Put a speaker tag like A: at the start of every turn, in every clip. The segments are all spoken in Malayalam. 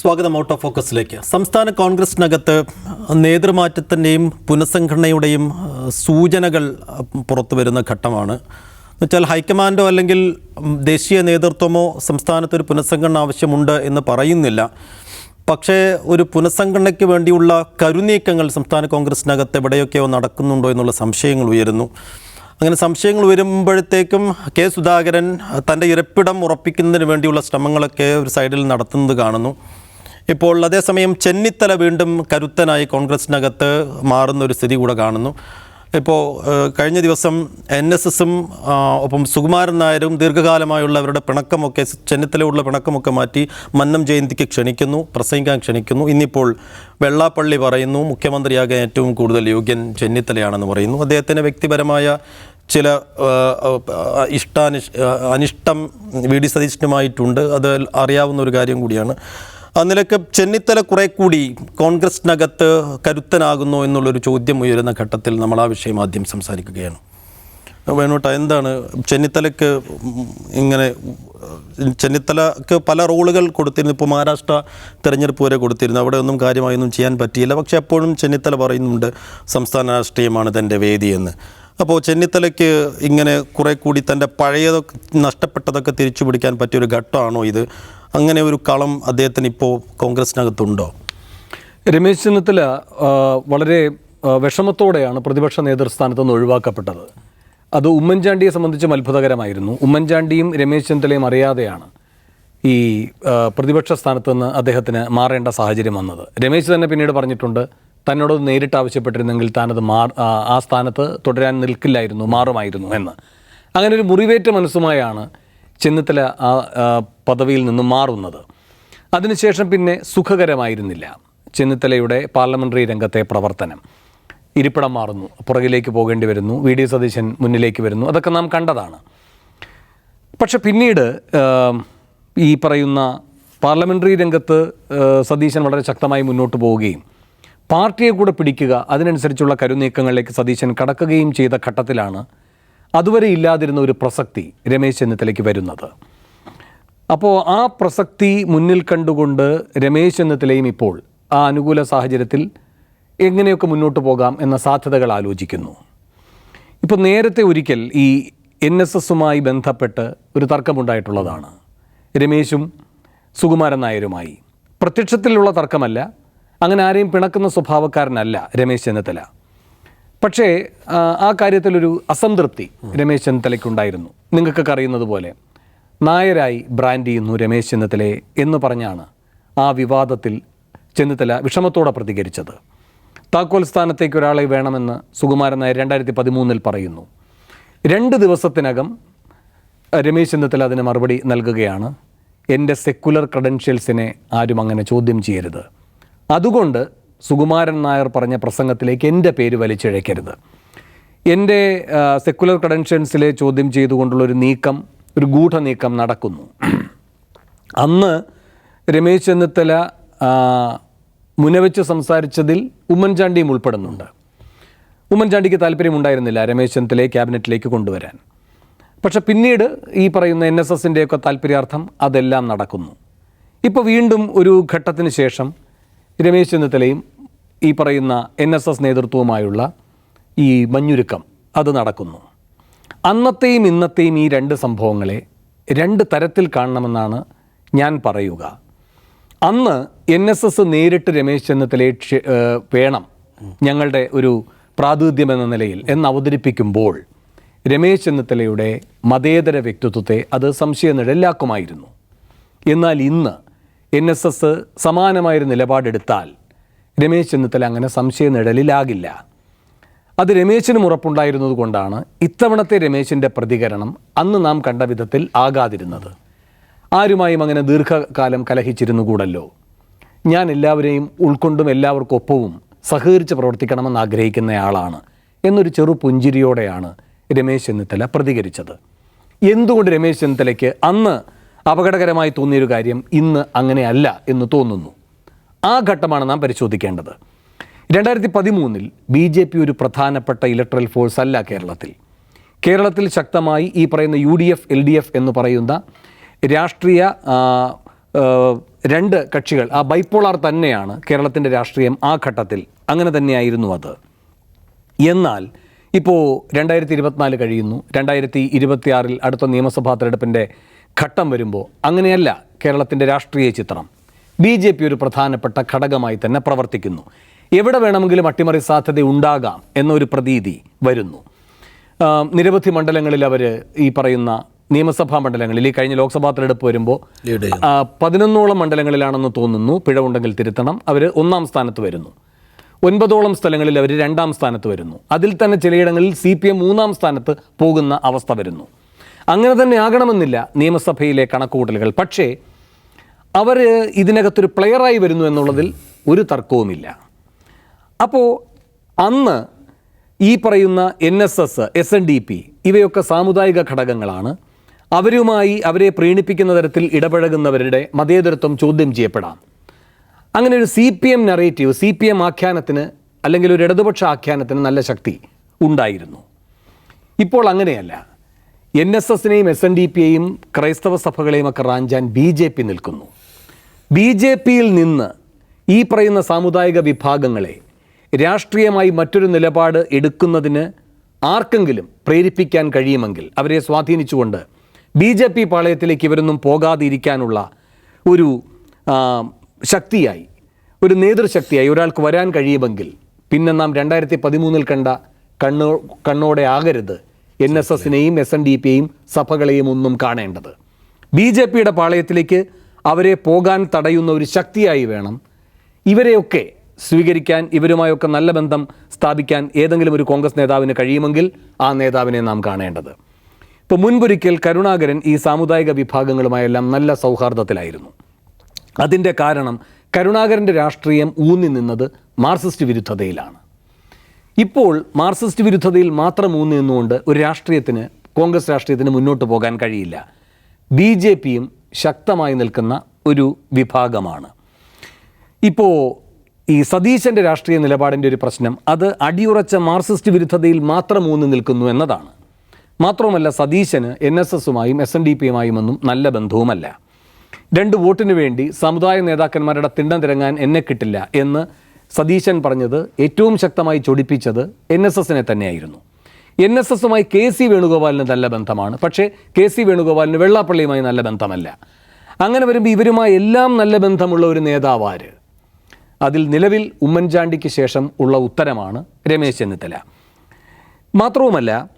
A: സ്വാഗതം ഔട്ട് ഓഫ് ഫോക്കസിലേക്ക് സംസ്ഥാന കോൺഗ്രസിനകത്ത് നേതൃമാറ്റത്തിന്റെയും പുനഃസംഘടനയുടെയും സൂചനകൾ പുറത്തു വരുന്ന ഘട്ടമാണ്. എന്നുവെച്ചാൽ ഹൈക്കമാൻഡോ അല്ലെങ്കിൽ ദേശീയ നേതൃത്വമോ സംസ്ഥാനത്ത് ഒരു പുനഃസംഘടന ആവശ്യമുണ്ട് എന്ന് പറയുന്നില്ല. പക്ഷേ ഒരു പുനഃസംഘടനയ്ക്ക് വേണ്ടിയുള്ള കരുനീക്കങ്ങൾ സംസ്ഥാന കോൺഗ്രസിനകത്ത് എവിടെയൊക്കെയോ നടക്കുന്നുണ്ടോ എന്നുള്ള സംശയങ്ങൾ ഉയരുന്നു. അങ്ങനെ സംശയങ്ങൾ വരുമ്പോഴത്തേക്കും കെ സുധാകരൻ തന്റെ ഇരപ്പിടം ഉറപ്പിക്കുന്നതിന് വേണ്ടിയുള്ള ശ്രമങ്ങളൊക്കെ ഒരു സൈഡിൽ നടത്തുന്നത് കാണുന്നു. ഇപ്പോൾ അതേസമയം ചെന്നിത്തല വീണ്ടും കരുത്തനായി കോൺഗ്രസിനകത്ത് മാറുന്ന ഒരു സ്ഥിതി കൂടെ കാണുന്നു. ഇപ്പോൾ കഴിഞ്ഞ ദിവസം എൻ എസ് എസും ഒപ്പം സുകുമാരൻ നായരും ദീർഘകാലമായുള്ള അവരുടെ പിണക്കമൊക്കെ ചെന്നിത്തലയുള്ള പിണക്കമൊക്കെ മാറ്റി മന്നം ജയന്തിക്ക് ക്ഷണിക്കുന്നു പ്രസംഗിക്കാൻ ക്ഷണിക്കുന്നു. ഇന്നിപ്പോൾ വെള്ളാപ്പള്ളി പറയുന്നു മുഖ്യമന്ത്രിയാകാൻ ഏറ്റവും കൂടുതൽ യോഗ്യൻ ചെന്നിത്തലയാണെന്ന് പറയുന്നു. അദ്ദേഹത്തിന്റെ വ്യക്തിപരമായ ചില ഇഷ്ടാനിഷ് അനിഷ്ടം വി ഡി സതീശനുമായിട്ടുണ്ട്. അത് അറിയാവുന്ന ഒരു കാര്യം കൂടിയാണ്. ആ നിലയ്ക്ക് ചെന്നിത്തല കുറെ കൂടി കോൺഗ്രസിനകത്ത് കരുത്തനാകുന്നു എന്നുള്ളൊരു ചോദ്യം ഉയരുന്ന ഘട്ടത്തിൽ നമ്മൾ ആ വിഷയം ആദ്യം സംസാരിക്കുകയാണ്. വേണോട്ട എന്താണ് ചെന്നിത്തലക്ക് ഇങ്ങനെ ചെന്നിത്തലക്ക് പല റോളുകൾ കൊടുത്തിരുന്നു. ഇപ്പോൾ മഹാരാഷ്ട്ര തെരഞ്ഞെടുപ്പ് വരെ കൊടുത്തിരുന്നു. അവിടെ ഒന്നും കാര്യമായൊന്നും ചെയ്യാൻ പറ്റിയില്ല. പക്ഷെ എപ്പോഴും ചെന്നിത്തല പറയുന്നുണ്ട് സംസ്ഥാന രാഷ്ട്രീയമാണ് തന്റെ വേദിയെന്ന്. അപ്പോൾ ചെന്നിത്തലയ്ക്ക് ഇങ്ങനെ കുറെ കൂടി തന്റെ പഴയതൊക്കെ നഷ്ടപ്പെട്ടതൊക്കെ തിരിച്ചു പിടിക്കാൻ പറ്റിയൊരു ഘട്ടമാണോ ഇത്? അങ്ങനെ ഒരു കളം അദ്ദേഹത്തിന് ഇപ്പോൾ കോൺഗ്രസിനകത്തുണ്ടോ?
B: രമേശ് ചെന്നിത്തല വളരെ വിഷമത്തോടെയാണ് പ്രതിപക്ഷ നേതൃസ്ഥാനത്ത് നിന്ന് ഒഴിവാക്കപ്പെട്ടത്. അത് ഉമ്മൻചാണ്ടിയെ സംബന്ധിച്ചും അത്ഭുതകരമായിരുന്നു. ഉമ്മൻചാണ്ടിയും രമേശ് ചെന്നിത്തലയും അറിയാതെയാണ് ഈ പ്രതിപക്ഷ സ്ഥാനത്ത് നിന്ന് അദ്ദേഹത്തിന് മാറേണ്ട സാഹചര്യം വന്നത്. രമേശ് തന്നെ പിന്നീട് പറഞ്ഞിട്ടുണ്ട് തന്നോട് നേരിട്ട് ആവശ്യപ്പെട്ടിരുന്നെങ്കിൽ താനത് മാ ആ സ്ഥാനത്ത് തുടരാൻ നിൽക്കില്ലായിരുന്നു മാറുമായിരുന്നു എന്ന്. അങ്ങനെ ഒരു മുറിവേറ്റ മനസ്സുമായാണ് ചെന്നിത്തല ആ പദവിയിൽ നിന്ന് മാറുന്നത്. അതിനുശേഷം പിന്നെ സുഖകരമായിരുന്നില്ല. ചെന്നിത്തലയുടെ പാർലമെന്ററി രംഗത്തെ പ്രവർത്തനം. ഇരിപ്പിടം മാറുന്നു. പുറകിലേക്ക് പോകേണ്ടി വരുന്നു. വി. ഡി. സതീശൻ മുന്നിലേക്ക് വരുന്നു. അതൊക്കെ നാം കണ്ടതാണ്. പക്ഷെ പിന്നീട് ഈ പറയുന്ന പാർലമെന്ററി രംഗത്ത് സതീശൻ വളരെ ശക്തമായി മുന്നോട്ട് പോവുകയും പാർട്ടിയെ കൂടെ പിടിക്കുക അതിനനുസരിച്ചുള്ള കരുനീക്കങ്ങളിലേക്ക് സതീശൻ കടക്കുകയും ചെയ്ത ഘട്ടത്തിലാണ് അതുവരെ ഇല്ലാതിരുന്ന ഒരു പ്രസക്തി രമേശ് ചെന്നിത്തലയ്ക്ക് വരുന്നത്. അപ്പോൾ ആ പ്രസക്തി മുന്നിൽ കണ്ടുകൊണ്ട് രമേശ് ചെന്നിത്തലയും ഇപ്പോൾ ആ അനുകൂല സാഹചര്യത്തിൽ എങ്ങനെയൊക്കെ മുന്നോട്ട് പോകാം എന്ന സാധ്യതകൾ ആലോചിക്കുന്നു. ഇപ്പോൾ നേരത്തെ ഒരിക്കൽ ഈ എൻ എസ് എസുമായി ബന്ധപ്പെട്ട് ഒരു തർക്കമുണ്ടായിട്ടുള്ളതാണ്. രമേശും സുകുമാരൻ നായരുമായി. പ്രത്യക്ഷത്തിലുള്ള തർക്കമല്ല അങ്ങനെ ആരെയും പിണക്കുന്ന സ്വഭാവക്കാരനല്ല രമേശ് ചെന്നിത്തല. പക്ഷേ ആ, കാര്യത്തിലൊരു അസംതൃപ്തി രമേശ് ചെന്നിത്തലയ്ക്കുണ്ടായിരുന്നു. നിങ്ങൾക്കൊക്കെ അറിയുന്നത് പോലെ നായരായി ബ്രാൻഡ് ചെയ്യുന്നു രമേശ് ചെന്നിത്തലയെ എന്ന് പറഞ്ഞാണ് ആ വിവാദത്തിൽ ചെന്നിത്തല വിഷമത്തോടെ പ്രതികരിച്ചത്. താക്കോൽ സ്ഥാനത്തേക്ക് ഒരാളെ വേണമെന്ന് സുകുമാരൻ നായർ രണ്ടായിരത്തി പതിമൂന്നിൽ പറയുന്നു. രണ്ട് ദിവസത്തിനകം രമേശ് ചെന്നിത്തല അതിന് മറുപടി നൽകുകയാണ്. എന്റെ സെക്കുലർ ക്രെഡൻഷ്യൽസിനെ ആരും അങ്ങനെ ചോദ്യം ചെയ്യരുത്. അതുകൊണ്ട് സുകുമാരൻ നായർ പറഞ്ഞ പ്രസംഗത്തിലേക്ക് എന്റെ പേര് വലിച്ചിഴക്കരുത് എന്റെ സെക്കുലർ ക്രെഡൻഷ്യൽസിലെ ചോദ്യം ചെയ്തുകൊണ്ടുള്ള ഒരു നീക്കം ഒരു ഗൂഢ നീക്കം നടക്കുന്നു. അന്ന് രമേശ് ചെന്നിത്തല മുനവെച്ച് സംസാരിച്ചതിൽ ഉമ്മൻചാണ്ടിയും ഉൾപ്പെടുന്നുണ്ട്. ഉമ്മൻചാണ്ടിക്ക് താല്പര്യമുണ്ടായിരുന്നില്ല രമേശ് ചെന്നിത്തലയെ ക്യാബിനറ്റിലേക്ക് കൊണ്ടുവരാൻ. പക്ഷെ പിന്നീട് ഈ പറയുന്ന എൻ എസ് എസിന്റെയൊക്കെ താല്പര്യാർത്ഥം അതെല്ലാം നടക്കുന്നു. ഇപ്പോൾ വീണ്ടും ഒരു ഘട്ടത്തിന് ശേഷം രമേശ് ചെന്നിത്തലയും ഈ പറയുന്ന എൻ എസ് എസ് നേതൃത്വവുമായുള്ള ഈ മഞ്ഞുരുക്കം അത് നടക്കുന്നു. അന്നത്തെയും ഇന്നത്തെയും ഈ രണ്ട് സംഭവങ്ങളെ രണ്ട് തരത്തിൽ കാണണമെന്നാണ് ഞാൻ പറയുക. അന്ന് എൻ എസ് എസ് നേരിട്ട് രമേശ് ചെന്നിത്തലയെ വേണം ഞങ്ങളുടെ ഒരു പ്രാതിനിധ്യം എന്ന നിലയിൽ എന്ന് അവതരിപ്പിക്കുമ്പോൾ രമേശ് ചെന്നിത്തലയുടെ മതേതര വ്യക്തിത്വത്തെ അത് സംശയ നിഴലാക്കുമായിരുന്നു എന്നാൽ ഇന്ന് എൻ എസ് എസ് സമാനമായൊരു നിലപാടെടുത്താൽ രമേശ് ചെന്നിത്തല അങ്ങനെ സംശയ നിഴലിലാകില്ല. അത് രമേശിനും ഉറപ്പുണ്ടായിരുന്നത് കൊണ്ടാണ് ഇത്തവണത്തെ രമേശിന്റെ പ്രതികരണം അന്ന് നാം കണ്ട വിധത്തിൽ ആകാതിരുന്നത്. ആരുമായും അങ്ങനെ ദീർഘകാലം കലഹിച്ചിരുന്നു കൂടല്ലോ. ഞാൻ എല്ലാവരെയും ഉൾക്കൊണ്ടും എല്ലാവർക്കൊപ്പവും സഹകരിച്ച് പ്രവർത്തിക്കണമെന്ന് ആഗ്രഹിക്കുന്നയാളാണ് എന്നൊരു ചെറു പുഞ്ചിരിയോടെയാണ് രമേശ് ചെന്നിത്തല പ്രതികരിച്ചത്. എന്തുകൊണ്ട് രമേശ് ചെന്നിത്തലയ്ക്ക് അന്ന് അപകടകരമായി തോന്നിയൊരു കാര്യം ഇന്ന് അങ്ങനെയല്ല എന്ന് തോന്നുന്നു. ആ ഘട്ടമാണ് നാം പരിശോധിക്കേണ്ടത്. രണ്ടായിരത്തി പതിമൂന്നിൽ ബി ജെ പി ഒരു പ്രധാനപ്പെട്ട ഇലക്ട്രൽ ഫോഴ്സ് അല്ല കേരളത്തിൽ. കേരളത്തിൽ ശക്തമായി ഈ പറയുന്ന U D F L D F എന്ന് പറയുന്ന രാഷ്ട്രീയ രണ്ട് കക്ഷികൾ ആ ബൈപ്പോളാർ തന്നെയാണ് കേരളത്തിന്റെ രാഷ്ട്രീയം ആ ഘട്ടത്തിൽ. അങ്ങനെ തന്നെയായിരുന്നു അത്. എന്നാൽ ഇപ്പോൾ രണ്ടായിരത്തി ഇരുപത്തിനാല് കഴിയുന്നു. രണ്ടായിരത്തി ഇരുപത്തിയാറിൽ അടുത്ത നിയമസഭാ തെരഞ്ഞെടുപ്പിന്റെ ഘട്ടം വരുമ്പോൾ അങ്ങനെയല്ല കേരളത്തിന്റെ രാഷ്ട്രീയ ചിത്രം. ബി ജെ പി ഒരു പ്രധാനപ്പെട്ട ഘടകമായി തന്നെ പ്രവർത്തിക്കുന്നു. എവിടെ വേണമെങ്കിലും അട്ടിമറി സാധ്യത ഉണ്ടാകാം എന്നൊരു പ്രതീതി വരുന്നു. നിരവധി മണ്ഡലങ്ങളിൽ അവർ ഈ പറയുന്ന നിയമസഭാ മണ്ഡലങ്ങളിൽ ഈ കഴിഞ്ഞ ലോക്സഭാ തെരഞ്ഞെടുപ്പ് വരുമ്പോൾ പതിനൊന്നോളം മണ്ഡലങ്ങളിലാണെന്ന് തോന്നുന്നു പിഴവുണ്ടെങ്കിൽ തിരുത്തണം. അവർ ഒന്നാം സ്ഥാനത്ത് വരുന്നു. ഒൻപതോളം സ്ഥലങ്ങളിൽ അവർ രണ്ടാം സ്ഥാനത്ത് വരുന്നു. അതിൽ തന്നെ ചിലയിടങ്ങളിൽ സി പി എം മൂന്നാം സ്ഥാനത്ത് പോകുന്ന അവസ്ഥ വരുന്നു. അങ്ങനെ തന്നെ ആകണമെന്നില്ല നിയമസഭയിലെ കണക്കുകൂട്ടലുകൾ. പക്ഷേ അവർ ഇതിനകത്തൊരു പ്ലെയറായി വരുന്നു എന്നുള്ളതിൽ ഒരു തർക്കവുമില്ല. അപ്പോൾ അന്ന് ഈ പറയുന്ന N S S S N D P ഇവയൊക്കെ സാമുദായിക ഘടകങ്ങളാണ്. അവരുമായി അവരെ പ്രീണിപ്പിക്കുന്ന തരത്തിൽ ഇടപഴകുന്നവരുടെ മതേതരത്വം ചോദ്യം ചെയ്യപ്പെടാം. അങ്ങനെ ഒരു C P M narrative C P M ആഖ്യാനത്തിന് അല്ലെങ്കിൽ ഒരു ഇടതുപക്ഷ ആഖ്യാനത്തിന് നല്ല ശക്തി ഉണ്ടായിരുന്നു. ഇപ്പോൾ അങ്ങനെയല്ല. എൻ എസ് എസിനെയും എസ് എൻ ഡി പിയെയും ക്രൈസ്തവ സഭകളെയും ഒക്കെ റാഞ്ചാൻ ബി ജെ പി നിൽക്കുന്നു. ബി ജെ പിയിൽ നിന്ന് ഈ പറയുന്ന സാമുദായിക വിഭാഗങ്ങളെ രാഷ്ട്രീയമായി മറ്റൊരു നിലപാട് എടുക്കുന്നതിന് ആർക്കെങ്കിലും പ്രേരിപ്പിക്കാൻ കഴിയുമെങ്കിൽ അവരെ സ്വാധീനിച്ചുകൊണ്ട് ബി ജെ പി പാളയത്തിലേക്ക് ഇവരൊന്നും പോകാതിരിക്കാനുള്ള ഒരു ശക്തിയായി ഒരു നേതൃശക്തിയായി ഒരാൾക്ക് വരാൻ കഴിയുമെങ്കിൽ പിന്നെ നാം രണ്ടായിരത്തി പതിമൂന്നിൽ കണ്ട കണ്ണോ കണ്ണോടെ ആകരുത്. എൻ എസ് എസിനെയും എസ് എൻ ഡി പിയെയും സഭകളെയും ഒന്നും കാണേണ്ടത്. ബി ജെ പിയുടെ പാളയത്തിലേക്ക് അവരെ പോകാൻ തടയുന്ന ഒരു ശക്തിയായി വേണം. ഇവരെയൊക്കെ സ്വീകരിക്കാൻ ഇവരുമായൊക്കെ നല്ല ബന്ധം സ്ഥാപിക്കാൻ ഏതെങ്കിലും ഒരു കോൺഗ്രസ് നേതാവിന് കഴിയുമെങ്കിൽ ആ നേതാവിനെ നാം കാണേണ്ടത്. ഇപ്പോൾ മുൻപൊരിക്കൽ കരുണാകരൻ ഈ സാമുദായിക വിഭാഗങ്ങളുമായെല്ലാം നല്ല സൗഹാർദ്ദത്തിലായിരുന്നു. അതിന്റെ കാരണം കരുണാകരന്റെ രാഷ്ട്രീയം ഊന്നി നിന്നത് മാർക്സിസ്റ്റ് വിരുദ്ധതയിലാണ്. ഇപ്പോൾ മാർക്സിസ്റ്റ് വിരുദ്ധതയിൽ മാത്രം ഊന്നി നിന്നുകൊണ്ട് ഒരു രാഷ്ട്രീയത്തിന് കോൺഗ്രസ് രാഷ്ട്രീയത്തിന് മുന്നോട്ട് പോകാൻ കഴിയില്ല. ബി ജെ പിയും ശക്തമായി നിൽക്കുന്ന ഒരു വിഭാഗമാണ്. ഇപ്പോൾ ഈ സതീശന്റെ രാഷ്ട്രീയ നിലപാടിന്റെ ഒരു പ്രശ്നം അത് അടിയുറച്ച മാർക്സിസ്റ്റ് വിരുദ്ധതയിൽ മാത്രം ഊന്നി നിൽക്കുന്നു എന്നതാണ്. മാത്രവുമല്ല സതീശന് എൻ എസ് എസുമായും എസ് എൻ ഡി പിയുമായും ഒന്നും നല്ല ബന്ധവുമല്ല. രണ്ട് വോട്ടിന് വേണ്ടി സമുദായ നേതാക്കന്മാരുടെ തിണ്ടം തിരങ്ങാൻ എന്നെ കിട്ടില്ല എന്ന് സതീശൻ പറഞ്ഞത് ഏറ്റവും ശക്തമായി ചൊടിപ്പിച്ചത് എൻ എസ് എസിനെ തന്നെയായിരുന്നു. എൻ എസ് എസുമായി കെ സി വേണുഗോപാലിന് നല്ല ബന്ധമാണ്. പക്ഷേ കെ സി വേണുഗോപാലിന് വെള്ളാപ്പള്ളിയുമായി നല്ല ബന്ധമല്ല. അങ്ങനെ വരുമ്പോൾ ഇവരുമായി എല്ലാം നല്ല ബന്ധമുള്ള ഒരു നേതാവാര് അതിൽ നിലവിൽ ഉമ്മൻചാണ്ടിക്ക് ശേഷം ഉള്ള ഉത്തരമാണ് രമേശ് ചെന്നിത്തല. മാത്രവുമല്ല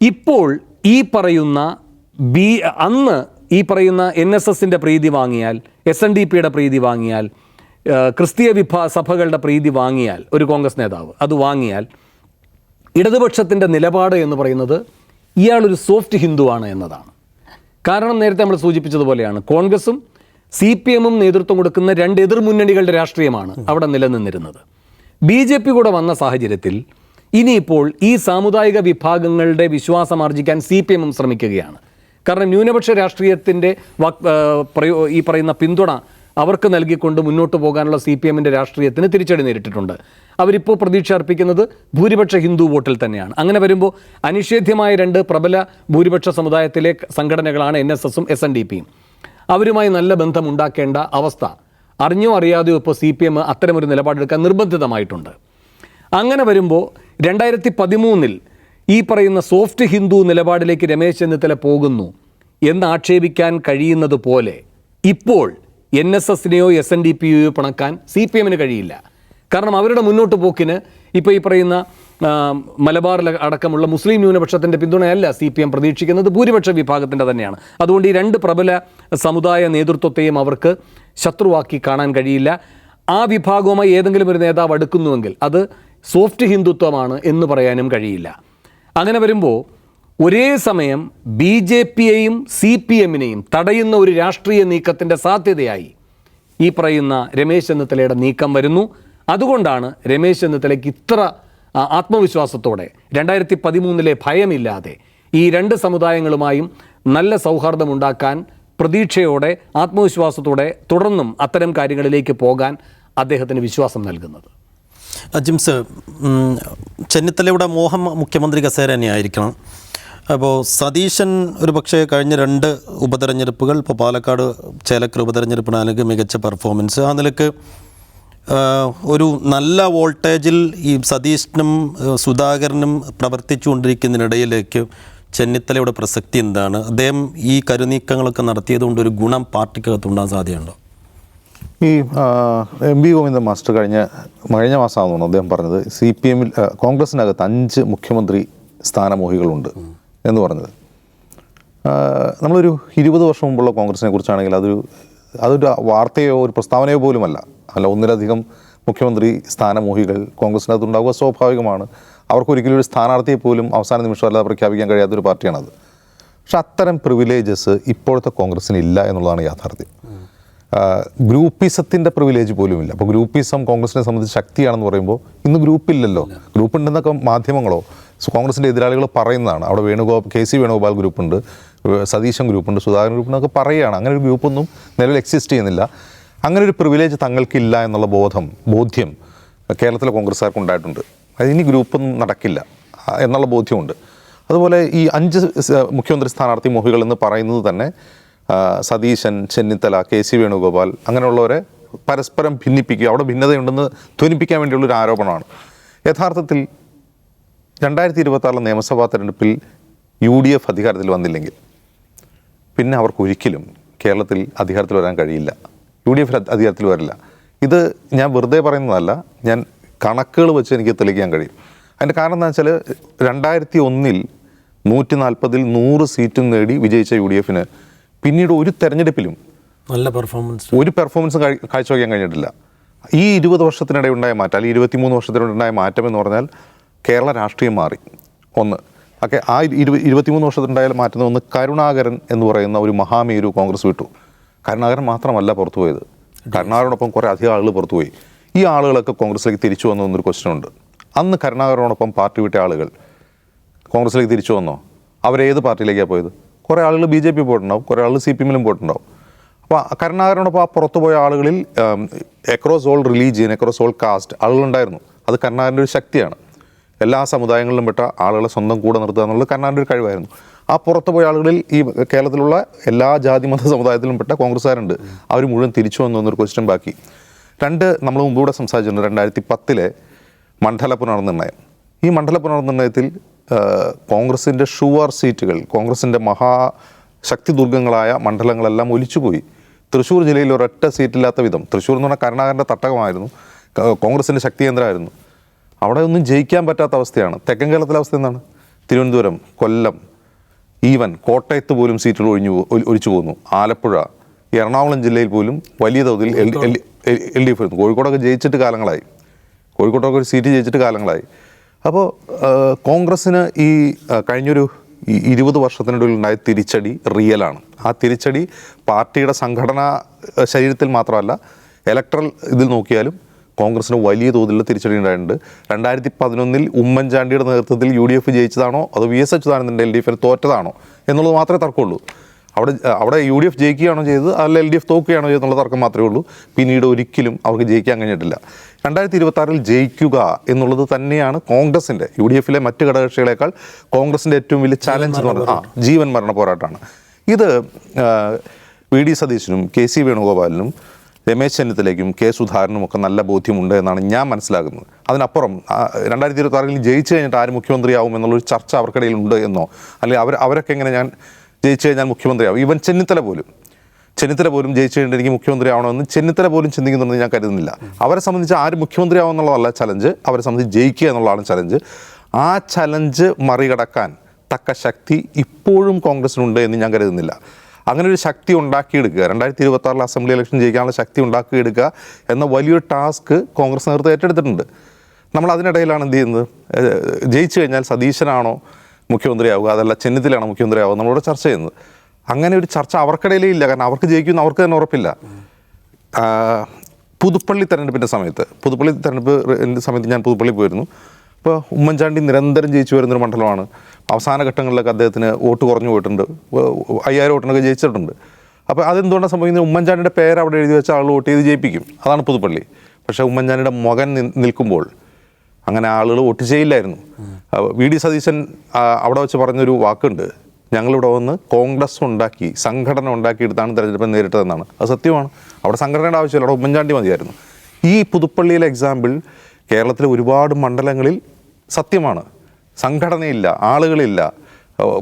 B: ഇപ്പോൾ ഈ പറയുന്ന ബി അന്ന് ഈ പറയുന്ന എൻ എസ് എസിന്റെ പ്രീതി വാങ്ങിയാൽ എസ് എൻ ഡി പിയുടെ പ്രീതി വാങ്ങിയാൽ ക്രിസ്തീയ വിഭാ സഭകളുടെ പ്രീതി വാങ്ങിയാൽ ഒരു കോൺഗ്രസ് നേതാവ് അത് വാങ്ങിയാൽ ഇടതുപക്ഷത്തിന്റെ നിലപാട് എന്ന് പറയുന്നത് ഇയാളൊരു സോഫ്റ്റ് ഹിന്ദുവാണ് എന്നതാണ്. കാരണം നേരത്തെ നമ്മൾ സൂചിപ്പിച്ചതുപോലെയാണ് കോൺഗ്രസും സി പി എമ്മും നേതൃത്വം കൊടുക്കുന്ന രണ്ട് എതിർമുന്നണികളുടെ രാഷ്ട്രീയമാണ് അവിടെ നിലനിന്നിരുന്നത്. ബി ജെ പി കൂടെ വന്ന സാഹചര്യത്തിൽ ഇനിയിപ്പോൾ ഈ സാമുദായിക വിഭാഗങ്ങളുടെ വിശ്വാസം ആർജിക്കാൻ സി പി എമ്മും ശ്രമിക്കുകയാണ്. കാരണം ന്യൂനപക്ഷ രാഷ്ട്രീയത്തിന്റെ ഈ പറയുന്ന പിന്തുണ അവർക്ക് നൽകിക്കൊണ്ട് മുന്നോട്ട് പോകാനുള്ള സി പി എമ്മിന്റെ രാഷ്ട്രീയത്തിന് തിരിച്ചടി നേരിട്ടിട്ടുണ്ട്. അവരിപ്പോൾ പ്രതീക്ഷ അർപ്പിക്കുന്നത് ഭൂരിപക്ഷ ഹിന്ദു വോട്ടിൽ തന്നെയാണ്. അങ്ങനെ വരുമ്പോൾ അനിഷേധ്യമായ രണ്ട് പ്രബല ഭൂരിപക്ഷ സമുദായത്തിലെ സംഘടനകളാണ് എൻ എസ് എസും എസ് എൻ ഡി പിയും. അവരുമായി നല്ല ബന്ധം ഉണ്ടാക്കേണ്ട അവസ്ഥ. അറിഞ്ഞോ അറിയാതെയോ ഇപ്പോൾ സി പി എം അത്തരമൊരു നിലപാടെടുക്കാൻ നിർബന്ധിതമായിട്ടുണ്ട്. അങ്ങനെ വരുമ്പോൾ രണ്ടായിരത്തി പതിമൂന്നിൽ ഈ പറയുന്ന സോഫ്റ്റ് ഹിന്ദു നിലപാടിലേക്ക് രമേശ് ചെന്നിത്തല പോകുന്നു. എന്ന് ആക്ഷേപിക്കാൻ കഴിയുന്നത് പോലെ ഇപ്പോൾ എൻ എസ് എസിനെയോ എസ് എൻ ഡി പിയെയോ പണക്കാൻ സി പി എമ്മിന് കഴിയില്ല. കാരണം അവരുടെ മുന്നോട്ട് പോക്കിന് ഇപ്പോൾ ഈ പറയുന്ന മലബാറിൽ അടക്കമുള്ള മുസ്ലിം ന്യൂനപക്ഷത്തിന്റെ പിന്തുണയല്ല സി പി എം പ്രതീക്ഷിക്കുന്നത്. ഭൂരിപക്ഷ വിഭാഗത്തിന്റെ തന്നെയാണ്. അതുകൊണ്ട് ഈ രണ്ട് പ്രബല സമുദായ നേതൃത്വത്തെയും അവർക്ക് ശത്രുവാക്കി കാണാൻ കഴിയില്ല. ആ വിഭാഗവുമായി ഏതെങ്കിലും ഒരു നേതാവ് അടുക്കുന്നുവെങ്കിൽ അത് സോഫ്റ്റ് ഹിന്ദുത്വമാണ് എന്ന് പറയാനും കഴിയില്ല. അങ്ങനെ വരുമ്പോൾ ഒരേ സമയം ബി ജെ പിയെയും സി പി എമ്മിനെയും തടയുന്ന ഒരു രാഷ്ട്രീയ നീക്കത്തിന്റെ സാധ്യതയായി ഈ പറയുന്ന രമേശ് ചെന്നിത്തലയുടെ നീക്കം വരുന്നു. അതുകൊണ്ടാണ് രമേശ് ചെന്നിത്തലയ്ക്ക് ഇത്ര ആത്മവിശ്വാസത്തോടെ രണ്ടായിരത്തി പതിമൂന്നിലെ ഭയമില്ലാതെ ഈ രണ്ട് സമുദായങ്ങളുമായും നല്ല സൗഹാർദ്ദമുണ്ടാക്കാൻ പ്രതീക്ഷയോടെ ആത്മവിശ്വാസത്തോടെ തുടർന്നും അത്തരം കാര്യങ്ങളിലേക്ക് പോകാൻ അദ്ദേഹത്തിന് വിശ്വാസം നൽകുന്നത്.
A: ജിംസ് ചെന്നിത്തലയുടെ മോഹം മുഖ്യമന്ത്രി കസേര തന്നെയായിരിക്കണം അപ്പോൾ സതീശൻ ഒരു പക്ഷേ കഴിഞ്ഞ രണ്ട് ഉപതെരഞ്ഞെടുപ്പുകൾ ഇപ്പോൾ പാലക്കാട് ചേലക്കര ഉപതെരഞ്ഞെടുപ്പിനാണെങ്കിൽ മികച്ച പെർഫോമൻസ് ആ നിലയ്ക്ക് ഒരു നല്ല വോൾട്ടേജിൽ ഈ സതീശനും സുധാകരനും പ്രവർത്തിച്ചുകൊണ്ടിരിക്കുന്നതിനിടയിലേക്ക് ചെന്നിത്തലയുടെ പ്രസക്തി എന്താണ്? അദ്ദേഹം ഈ കരുനീക്കങ്ങളൊക്കെ നടത്തിയതുകൊണ്ട് ഒരു ഗുണം പാർട്ടിക്കകത്ത് ഉണ്ടാകാൻ സാധ്യതയുണ്ടോ?
C: ഈ എം വി ഗോവിന്ദൻ മാസ്റ്റർ കഴിഞ്ഞ കഴിഞ്ഞ മാസമാണെന്നാണ് അദ്ദേഹം പറഞ്ഞത്. സി പി എമ്മിൽ കോൺഗ്രസിനകത്ത് അഞ്ച് മുഖ്യമന്ത്രി സ്ഥാനമോഹികളുണ്ട്. എന്ന് പറഞ്ഞത്. നമ്മളൊരു ഇരുപത് വർഷം മുമ്പുള്ള കോൺഗ്രസിനെ കുറിച്ചാണെങ്കിൽ അതൊരു അതൊരു വാർത്തയോ ഒരു പ്രസ്താവനയോ പോലുമല്ല. അല്ല ഒന്നിലധികം മുഖ്യമന്ത്രി സ്ഥാനമോഹികൾ കോൺഗ്രസിനകത്ത് ഉണ്ടാവുക സ്വാഭാവികമാണ്. അവർക്കൊരിക്കലും ഒരു സ്ഥാനാർത്ഥിയെ പോലും അവസാന നിമിഷം അല്ലാതെ പ്രഖ്യാപിക്കാൻ കഴിയാത്തൊരു പാർട്ടിയാണത്. പക്ഷെ അത്തരം പ്രിവിലേജസ് ഇപ്പോഴത്തെ കോൺഗ്രസിന് ഇല്ല എന്നുള്ളതാണ് യാഥാർത്ഥ്യം. ഗ്രൂപ്പിസത്തിന്റെ പ്രിവിലേജ് പോലും ഇല്ല അപ്പോൾ ഗ്രൂപ്പിസം കോൺഗ്രസിനെ സംബന്ധിച്ച് ശക്തിയാണെന്ന് പറയുമ്പോൾ ഇന്ന് ഗ്രൂപ്പില്ലല്ലോ. ഗ്രൂപ്പ് ഉണ്ടെന്നൊക്കെ മാധ്യമങ്ങളോ കോൺഗ്രസിന്റെ എതിരാളികൾ പറയുന്നതാണ്. അവിടെ വേണുഗോപാൽ കെ സി വേണുഗോപാൽ ഗ്രൂപ്പുണ്ട് സതീശൻ ഗ്രൂപ്പുണ്ട് സുധാകരൻ ഗ്രൂപ്പ് എന്നൊക്കെ പറയുകയാണ്. അങ്ങനെ ഒരു ഗ്രൂപ്പൊന്നും നിലവിൽ എക്സിസ്റ്റ് ചെയ്യുന്നില്ല. അങ്ങനെ ഒരു പ്രിവിലേജ് തങ്ങൾക്കില്ല എന്നുള്ള ബോധം ബോധ്യം കേരളത്തിലെ കോൺഗ്രസ്സുകാർക്ക് ഉണ്ടായിട്ടുണ്ട്. അതിന് ഇനി ഗ്രൂപ്പൊന്നും നടക്കില്ല എന്നുള്ള ബോധ്യമുണ്ട്. അതുപോലെ ഈ അഞ്ച് മുഖ്യമന്ത്രി സ്ഥാനാർത്ഥി മോഹികൾ എന്ന് പറയുന്നത് തന്നെ സതീശൻ ചെന്നിത്തല കെ സി വേണുഗോപാൽ അങ്ങനെയുള്ളവരെ പരസ്പരം ഭിന്നിപ്പിക്കുക അവിടെ ഭിന്നതയുണ്ടെന്ന് ധ്വനിപ്പിക്കാൻ വേണ്ടിയുള്ളൊരു ആരോപണമാണ്. യഥാർത്ഥത്തിൽ രണ്ടായിരത്തി ഇരുപത്തി നിയമസഭാ തെരഞ്ഞെടുപ്പിൽ യു ഡി എഫ് അധികാരത്തിൽ വന്നില്ലെങ്കിൽ പിന്നെ അവർക്ക് ഒരിക്കലും കേരളത്തിൽ അധികാരത്തിൽ വരാൻ കഴിയില്ല. യു ഡി എഫിൽ അധികാരത്തിൽ വരില്ല. ഇത് ഞാൻ വെറുതെ പറയുന്നതല്ല. ഞാൻ കണക്കുകൾ വെച്ച് എനിക്ക് തെളിയിക്കാൻ കഴിയും. അതിന്റെ കാരണം എന്താ വെച്ചാൽ രണ്ടായിരത്തി ഒന്നിൽ നൂറ്റി നാൽപ്പതിൽ നൂറ് സീറ്റും നേടി വിജയിച്ച യു ഡി എഫിന് പിന്നീട് ഒരു തെരഞ്ഞെടുപ്പിലും
A: നല്ല പെർഫോമൻസ്
C: ഒരു പെർഫോമൻസ് കാഴ്- കാഴ്ചവെക്കാൻ കഴിഞ്ഞിട്ടില്ല. ഈ ഇരുപത് വർഷത്തിനിടെ ഉണ്ടായ മാറ്റം അല്ലെങ്കിൽ ഇരുപത്തിമൂന്ന് വർഷത്തിനിടെ ഉണ്ടായ മാറ്റം എന്ന് പറഞ്ഞാൽ കേരള രാഷ്ട്രീയം മാറി. ഒന്ന് ഒക്കെ ആ ഇരു ഇരുപത്തിമൂന്ന് വർഷത്തിനുണ്ടായാലും മാറ്റുന്ന ഒന്ന് കരുണാകരൻ എന്ന് പറയുന്ന ഒരു മഹാമേരു കോൺഗ്രസ് വിട്ടു. കരുണാകരൻ മാത്രമല്ല പുറത്തു പോയത്. കരുണാകരനോടൊപ്പം കുറേ അധികം ആളുകൾ പുറത്തുപോയി ഈ ആളുകളൊക്കെ കോൺഗ്രസിലേക്ക് തിരിച്ചു വന്നു എന്നൊരു ഉണ്ട്. അന്ന് കരുണാകരനോടൊപ്പം പാർട്ടി വിട്ട ആളുകൾ കോൺഗ്രസിലേക്ക് തിരിച്ചു വന്നോ? അവരേത് പാർട്ടിയിലേക്കാണ് പോയത്? കുറേ ആളുകൾ ബി ജെ പി പോയിട്ടുണ്ടാവും കുറേ ആളുകൾ സി പി എമ്മിലും പോയിട്ടുണ്ടാവും. അപ്പോൾ കരുണാകരനോടൊപ്പം ആ പുറത്തു പോയ ആളുകളിൽ across all religion across all caste ആളുകളുണ്ടായിരുന്നു. അത് കരുണാകരന്റെ ഒരു ശക്തിയാണ്. എല്ലാ സമുദായങ്ങളിലും പെട്ട ആളുകളെ സ്വന്തം കൂടെ നിർത്തുക എന്നുള്ളത് കർണാടിന്റെ ഒരു കഴിവായിരുന്നു. ആ പുറത്തു പോയ ആളുകളിൽ ഈ കേരളത്തിലുള്ള എല്ലാ ജാതി മത സമുദായത്തിലും പെട്ട കോൺഗ്രസ്സുകാരുണ്ട്. അവർ മുഴുവൻ തിരിച്ചു വന്നു എന്നൊരു ക്വസ്റ്റ്യൻ ബാക്കി. രണ്ട് നമ്മൾ മുമ്പൂടെ സംസാരിച്ചിട്ടുണ്ട് രണ്ടായിരത്തി പത്തിലെ മണ്ഡല പുനർനിർണയം ഈ മണ്ഡല പുനർനിർണയത്തിൽ കോൺഗ്രസിന്റെ ഷുവർ സീറ്റുകൾ കോൺഗ്രസിന്റെ മഹാശക്തി ദുർഗങ്ങളായ മണ്ഡലങ്ങളെല്ലാം ഒലിച്ചുപോയി. തൃശ്ശൂർ ജില്ലയിൽ ഒരൊറ്റ സീറ്റില്ലാത്ത വിധം തൃശ്ശൂർ എന്ന് പറഞ്ഞാൽ കരുണാകരന്റെ തട്ടകമായിരുന്നു. കോൺഗ്രസിന്റെ ശക്തി കേന്ദ്രമായിരുന്നു. അവിടെ ഒന്നും ജയിക്കാൻ പറ്റാത്ത അവസ്ഥയാണ്. തെക്കൻ കേരളത്തിലെ അവസ്ഥ എന്താണ്? തിരുവനന്തപുരം കൊല്ലം ഈവൻ കോട്ടയത്ത് പോലും സീറ്റുകൾ ഒഴിഞ്ഞു ഒഴിച്ചു പോകുന്നു ആലപ്പുഴ എറണാകുളം ജില്ലയിൽ പോലും വലിയ തോതിൽ എൽ എൽ ഡി എഫ് വരുന്നു. കോഴിക്കോടൊക്കെ ജയിച്ചിട്ട് കാലങ്ങളായി. കോഴിക്കോട്ടൊക്കെ ഒരു സീറ്റ് ജയിച്ചിട്ട് കാലങ്ങളായി. അപ്പോൾ കോൺഗ്രസ്സിന് ഈ കഴിഞ്ഞൊരു ഈ ഇരുപത് വർഷത്തിനിടയിൽ ഉണ്ടായ തിരിച്ചടി റിയലാണ് ആ തിരിച്ചടി പാർട്ടിയുടെ സംഘടനാ ശരീരത്തിൽ മാത്രമല്ല ഇലക്ട്രൽ ഇതിൽ നോക്കിയാലും കോൺഗ്രസിന് വലിയ തോതിൽ തിരിച്ചടി ഉണ്ടായിട്ടുണ്ട് രണ്ടായിരത്തി പതിനൊന്നിൽ ഉമ്മൻചാണ്ടിയുടെ നേതൃത്വത്തിൽ യു ഡി എഫ് ജയിച്ചതാണോ? അതോ വി എസ് അച്യുതാനന്ദന്റെ എൽ ഡി എഫിന് തോറ്റതാണോ? എന്നുള്ളത് മാത്രമേ തർക്കമുള്ളൂ. അവിടെ അവിടെ യു ഡി എഫ് ജയിക്കുകയാണോ ചെയ്തത്? അല്ല എൽ ഡി എഫ് തോക്കുകയാണോ ചെയ്തെന്നുള്ള തർക്കം മാത്രമേ ഉള്ളൂ. പിന്നീട് ഒരിക്കലും അവർക്ക് ജയിക്കാൻ കഴിഞ്ഞിട്ടില്ല. രണ്ടായിരത്തി ഇരുപത്തി ആറിൽ ജയിക്കുക എന്നുള്ളത് തന്നെയാണ് കോൺഗ്രസിന്റെ യു ഡി എഫിലെ മറ്റ് ഘടകകക്ഷികളെക്കാൾ കോൺഗ്രസിന്റെ ഏറ്റവും വലിയ ചാലഞ്ച് എന്ന് പറയുന്നത് ആ ജീവൻ മരണ പോരാട്ടമാണ്. ഇത് വി ഡി സതീശനും കെ സി വേണുഗോപാലിനും രമേശ് ചെന്നിത്തലയ്ക്കും കെ സുധാകരനും ഒക്കെ നല്ല ബോധ്യമുണ്ട് എന്നാണ് ഞാൻ മനസ്സിലാക്കുന്നത് അതിനപ്പുറം രണ്ടായിരത്തി ഇരുപത്തി ആറിൽ ജയിച്ചു കഴിഞ്ഞിട്ട് ആര് മുഖ്യമന്ത്രിയാവും എന്നുള്ളൊരു ചർച്ച അവർക്കിടയിൽ ഉണ്ട് എന്നോ? അല്ലെങ്കിൽ അവർ അവരൊക്കെ എങ്ങനെ ഞാൻ ജയിച്ചു കഴിഞ്ഞാൽ മുഖ്യമന്ത്രിയാവും? ഈവൻ ചെന്നിത്തല പോലും. ചെന്നിത്തല പോലും ജയിച്ചു കഴിഞ്ഞിട്ട് എനിക്ക് മുഖ്യമന്ത്രി ആവണമെന്ന് ചെന്നിത്തല പോലും ചിന്തിക്കുന്നുണ്ടെന്ന് ഞാൻ കരുതുന്നില്ല. അവരെ സംബന്ധിച്ച് ആര് മുഖ്യമന്ത്രി ആവും എന്നുള്ളതല്ല ചലഞ്ച്. അവരെ സംബന്ധിച്ച് ജയിക്കുക എന്നുള്ളതാണ് ചലഞ്ച്. ആ ചലഞ്ച് മറികടക്കാൻ തക്ക ശക്തി ഇപ്പോഴും കോൺഗ്രസിനുണ്ട് എന്ന് ഞാൻ കരുതുന്നില്ല. അങ്ങനെ ഒരു ശക്തി ഉണ്ടാക്കിയെടുക്കുക. രണ്ടായിരത്തി ഇരുപത്തി ആറിൽ അസംബ്ലി ഇലക്ഷൻ ജയിക്കാനുള്ള ശക്തി ഉണ്ടാക്കിയെടുക്കുക എന്ന വലിയൊരു ടാസ്ക് കോൺഗ്രസ് നേതൃത്വം ഏറ്റെടുത്തിട്ടുണ്ട്. നമ്മൾ അതിനിടയിലാണ് എന്ത് ചെയ്യുന്നത്? ജയിച്ചു കഴിഞ്ഞാൽ സതീശനാണോ മുഖ്യമന്ത്രിയാവുക? അതല്ല ചെന്നിത്തലാണോ മുഖ്യമന്ത്രിയാവുക? നമ്മളോട് ചർച്ച ചെയ്യുന്നത്. അങ്ങനെ ഒരു ചർച്ച അവർക്കിടയിലേ ഇല്ല. കാരണം അവർക്ക് ജയിക്കുന്ന അവർക്ക് തന്നെ ഉറപ്പില്ല. പുതുപ്പള്ളി തെരഞ്ഞെടുപ്പിന്റെ സമയത്ത്. പുതുപ്പള്ളി തെരഞ്ഞെടുപ്പ് സമയത്ത് ഞാൻ പുതുപ്പള്ളി പോയിരുന്നു. അപ്പോൾ ഉമ്മൻചാണ്ടി നിരന്തരം ജയിച്ചു വരുന്നൊരു മണ്ഡലമാണ്. അവസാന ഘട്ടങ്ങളിലൊക്കെ അദ്ദേഹത്തിന് വോട്ട് കുറഞ്ഞു പോയിട്ടുണ്ട്. അയ്യായിരം വോട്ടിനൊക്കെ ജയിച്ചിട്ടുണ്ട്. അപ്പോൾ അതെന്തുകൊണ്ടാണ് സംഭവിക്കുന്നത്? ഉമ്മൻചാണ്ടിയുടെ പേര് അവിടെ എഴുതി വെച്ച ആൾ വോട്ട് ചെയ്ത് ജയിപ്പിക്കും. അതാണ് പുതുപ്പള്ളി. പക്ഷേ ഉമ്മൻചാണ്ടിയുടെ മകൻ നിൽക്കുമ്പോൾ അങ്ങനെ ആളുകൾ വോട്ട് ചെയ്യില്ലായിരുന്നു. വി ഡി സതീശൻ അവിടെ വെച്ച് പറഞ്ഞൊരു വാക്കുണ്ട്. ഞങ്ങളിവിടെ വന്ന് കോൺഗ്രസ് ഉണ്ടാക്കി സംഘടന ഉണ്ടാക്കിയെടുത്താണ് തെരഞ്ഞെടുപ്പ് നേരിട്ടതെന്നാണ്. അത് സത്യമാണ്. അവിടെ സംഘടനയുടെ ആവശ്യമില്ല. അവിടെ ഉമ്മൻചാണ്ടി മതിയായിരുന്നു. ഈ പുതുപ്പള്ളിയിലെ എക്സാമ്പിൾ കേരളത്തിലെ ഒരുപാട് മണ്ഡലങ്ങളിൽ സത്യമാണ്. സംഘടനയില്ല ആളുകളില്ല.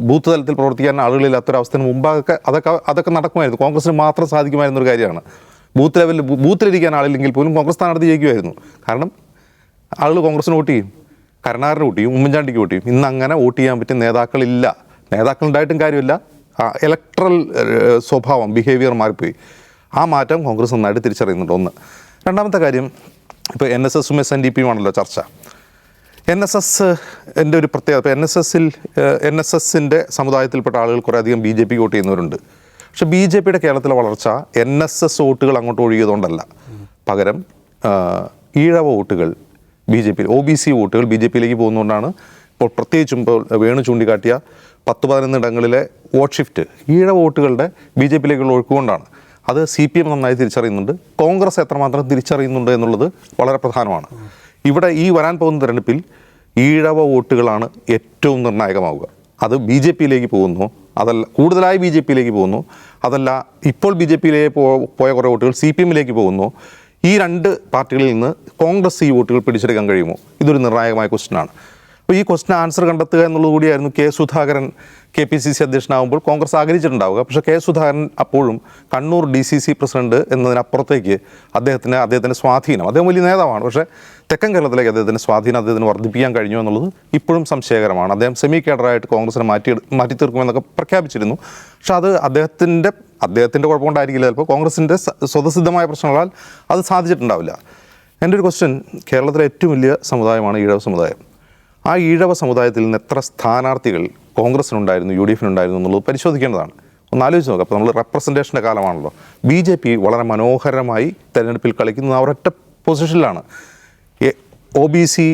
C: ബൂത്ത് തലത്തിൽ പ്രവർത്തിക്കാൻ ആളുകളില്ലാത്തൊരവസ്ഥന് മുമ്പൊക്കെ അതൊക്കെ അതൊക്കെ നടക്കുമായിരുന്നു. കോൺഗ്രസിന് മാത്രം സാധിക്കുമായിരുന്ന ഒരു കാര്യമാണ്. ബൂത്ത് ലെവലിൽ ബൂത്തിലിരിക്കാൻ ആളില്ലെങ്കിൽ പോലും കോൺഗ്രസ് സ്ഥാനാർത്ഥി ജയിക്കുമായിരുന്നു. കാരണം ആളുകൾ കോൺഗ്രസിന് വോട്ട് ചെയ്യും. കരുണാകരന് വോട്ട് ചെയ്യും ഉമ്മൻചാണ്ടിക്ക് വോട്ട് ചെയ്യും. ഇന്ന് അങ്ങനെ വോട്ട് ചെയ്യാൻ പറ്റിയ നേതാക്കളില്ല. നേതാക്കൾ ഉണ്ടായിട്ടും കാര്യമില്ല ഇലക്ട്രൽ സ്വഭാവം ബിഹേവിയർ മാറിപ്പോയി. ആ മാറ്റം കോൺഗ്രസ് നന്നായിട്ട് തിരിച്ചറിയുന്നുണ്ട് ഒന്ന്. രണ്ടാമത്തെ കാര്യം ഇപ്പോൾ എൻ എസ് എസും എസ് എൻ ഡി പിയും ആണല്ലോ ചർച്ച. എൻ എസ് എസ് എന്റെ ഒരു പ്രത്യേകത. ഇപ്പോൾ എൻ എസ് എസിൽ എൻ എസ് എസിന്റെ സമുദായത്തിൽപ്പെട്ട ആളുകൾ കുറേയധികം ബി ജെ പി വോട്ട് ചെയ്യുന്നവരുണ്ട്. പക്ഷെ ബി ജെ പിയുടെ കേരളത്തിലെ വളർച്ച എൻ എസ് എസ് വോട്ടുകൾ അങ്ങോട്ട് ഒഴുകിയതുകൊണ്ടല്ല. പകരം ഈഴവ വോട്ടുകൾ B J P O B C വോട്ടുകൾ ബി ജെ പിയിലേക്ക് പോകുന്നതുകൊണ്ടാണ് ഇപ്പോൾ പ്രത്യേകിച്ചും ഇപ്പോൾ വേണു ചൂണ്ടിക്കാട്ടിയ പത്ത് പതിനൊന്ന് ഇടങ്ങളിലെ വോട്ട് ഷിഫ്റ്റ് ഈഴവ വോട്ടുകളുടെ ബി ജെ പിയിലേക്കുള്ള ഒഴുക്കുകൊണ്ടാണ്. അത് സി പി എം നന്നായി തിരിച്ചറിയുന്നുണ്ട്. കോൺഗ്രസ് എത്രമാത്രം തിരിച്ചറിയുന്നുണ്ട് എന്നുള്ളത് വളരെ പ്രധാനമാണ്. ഇവിടെ ഈ വരാൻ പോകുന്ന തെരഞ്ഞെടുപ്പിൽ ഈഴവ വോട്ടുകളാണ് ഏറ്റവും നിർണായകമാവുക. അത് ബി ജെ പിയിലേക്ക് പോകുന്നു. അതല്ല കൂടുതലായി ബി ജെ പിയിലേക്ക് പോകുന്നു. അതല്ല ഇപ്പോൾ ബി ജെ പിയിലേക്ക് പോയ കുറേ വോട്ടുകൾ സി പി എമ്മിലേക്ക് പോകുന്നു. ഈ രണ്ട് പാർട്ടികളിൽ നിന്ന് കോൺഗ്രസ് ഈ വോട്ടുകൾ പിടിച്ചെടുക്കാൻ കഴിയുമോ? ഇതൊരു നിർണായകമായ ക്വസ്റ്റ്യനാണ്. അപ്പോൾ ഈ ക്വസ്റ്റിന് ആൻസർ കണ്ടെത്തുക എന്നുള്ളത് കൂടിയായിരുന്നു K Sudhakaran K P C C അധ്യക്ഷനാകുമ്പോൾ Congress ആഗ്രഹിച്ചിട്ടുണ്ടാവുക. പക്ഷേ കെ സുധാകരൻ അപ്പോഴും Kannur D C C president എന്നതിനപ്പുറത്തേക്ക് അദ്ദേഹത്തിന് അദ്ദേഹത്തിന്റെ സ്വാധീനം അദ്ദേഹം വലിയ നേതാവാണ്. പക്ഷേ തെക്കൻ കേരളത്തിലേക്ക് അദ്ദേഹത്തിന്റെ സ്വാധീനം അദ്ദേഹത്തിന് വർദ്ധിപ്പിക്കാൻ കഴിഞ്ഞു എന്നുള്ളത് ഇപ്പോഴും സംശയകരമാണ്. അദ്ദേഹം സെമി കേഡറായിട്ട് കോൺഗ്രസിനെ മാറ്റി മാറ്റി തീർക്കുമെന്നൊക്കെ പ്രഖ്യാപിച്ചിരുന്നു. പക്ഷെ അത് അദ്ദേഹത്തിന്റെ അദ്ദേഹത്തിന്റെ കുഴപ്പമുണ്ടായിരിക്കില്ല. ചിലപ്പോൾ കോൺഗ്രസിന്റെ സ്വതസിദ്ധമായ പ്രശ്നങ്ങളാൽ അത് സാധിച്ചിട്ടുണ്ടാവില്ല. എന്റെ ഒരു ക്വസ്റ്റ്യൻ കേരളത്തിലെ ഏറ്റവും വലിയ സമുദായമാണ് ഈഴവ സമുദായം. ആ ഈഴവ സമുദായത്തിൽ നിന്ന് എത്ര സ്ഥാനാർത്ഥികൾ കോൺഗ്രസിനുണ്ടായിരുന്നു യു ഡി എഫിനുണ്ടായിരുന്നു എന്നുള്ളത് പരിശോധിക്കേണ്ടതാണ്. ഒന്ന് ആലോചിച്ച് നോക്കാം. അപ്പോൾ നമ്മൾ റെപ്രസെന്റേഷന്റെ കാലമാണല്ലോ. ബി ജെ പി വളരെ മനോഹരമായി തെരഞ്ഞെടുപ്പിൽ കളിക്കുന്നത് ആ ഒരൊറ്റ പൊസിഷനിലാണ് O B C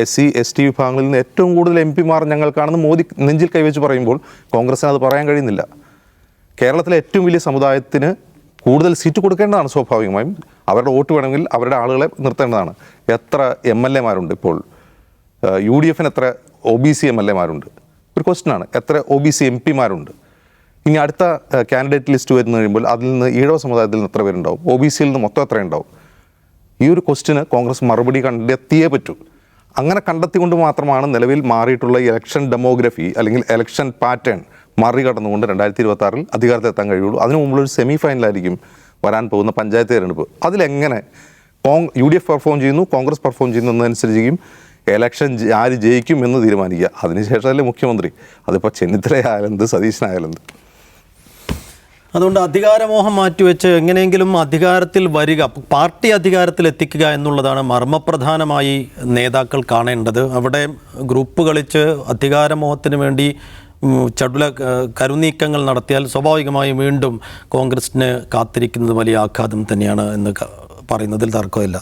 C: S C S T വിഭാഗങ്ങളിൽ നിന്ന് ഏറ്റവും കൂടുതൽ എം പിമാർ ഞങ്ങൾക്കാണെന്ന് മോദി നെഞ്ചിൽ കൈവച്ച് പറയുമ്പോൾ കോൺഗ്രസിന് അത് പറയാൻ കഴിയുന്നില്ല. കേരളത്തിലെ ഏറ്റവും വലിയ സമുദായത്തിന് കൂടുതൽ സീറ്റ് കൊടുക്കേണ്ടതാണ് സ്വാഭാവികമായും. അവരുടെ വോട്ട് വേണമെങ്കിൽ അവരുടെ ആളുകളെ നിർത്തേണ്ടതാണ്. എത്ര എം എൽ എമാരുണ്ട് ഇപ്പോൾ? യു ഡി എഫിന് എത്ര O B C M L എമാരുണ്ട് ഒരു ക്വസ്റ്റ്യനാണ്. എത്ര ഒ ബി സി എം പിമാരുണ്ട് ഇനി അടുത്ത കാൻഡിഡേറ്റ് ലിസ്റ്റ് വരുന്ന കഴിയുമ്പോൾ അതിൽ നിന്ന് ഈഴവ സമുദായത്തിൽ നിന്ന് എത്ര പേരുണ്ടാവും? ഒ ബി സിയിൽ നിന്ന് മൊത്തം എത്ര ഉണ്ടാവും ഈ ഒരു ക്വസ്റ്റിന് കോൺഗ്രസ് മറുപടി കണ്ടെത്തിയേ പറ്റൂ. അങ്ങനെ കണ്ടെത്തിക്കൊണ്ട് മാത്രമാണ് നിലവിൽ മാറിയിട്ടുള്ള ഇലക്ഷൻ ഡെമോഗ്രഫി അല്ലെങ്കിൽ ഇലക്ഷൻ പാറ്റേൺ മറികടന്നുകൊണ്ട് രണ്ടായിരത്തി ഇരുപത്തി ആറിൽ അധികാരത്തിലെത്താൻ കഴിയുള്ളൂ. അതിനു മുമ്പുള്ള ഒരു സെമി ഫൈനലായിരിക്കും വരാൻ പോകുന്ന പഞ്ചായത്ത് തിരഞ്ഞെടുപ്പ്. അതിലെങ്ങനെ Cong U D F perform ചെയ്യുന്നു കോൺഗ്രസ് പെർഫോം ചെയ്യുന്നു എന്നതനുസരിച്ചിരിക്കും എലക്ഷൻ ആര് ജയിക്കും എന്ന് തീരുമാനിക്കുക. അതിനുശേഷമല്ലേ മുഖ്യമന്ത്രി. അതിപ്പോൾ ചെന്നിത്തലയായാലെന്ത് സതീശനായാലെന്ത്?
A: അതുകൊണ്ട് അധികാരമോഹം മാറ്റിവെച്ച് എങ്ങനെയെങ്കിലും അധികാരത്തിൽ വരിക പാർട്ടി അധികാരത്തിൽ എത്തിക്കുക എന്നുള്ളതാണ് മർമ്മപ്രധാനമായി നേതാക്കൾ കാണേണ്ടത്. അവിടെ ഗ്രൂപ്പ് കളിച്ച് അധികാരമോഹത്തിന് വേണ്ടി ചടുല കരുനീക്കങ്ങൾ നടത്തിയാൽ സ്വാഭാവികമായും വീണ്ടും കോൺഗ്രസിന് കാത്തിരിക്കുന്നത് വലിയ ആഘാതം തന്നെയാണ് എന്ന് പറയുന്നതിൽ തർക്കമില്ല.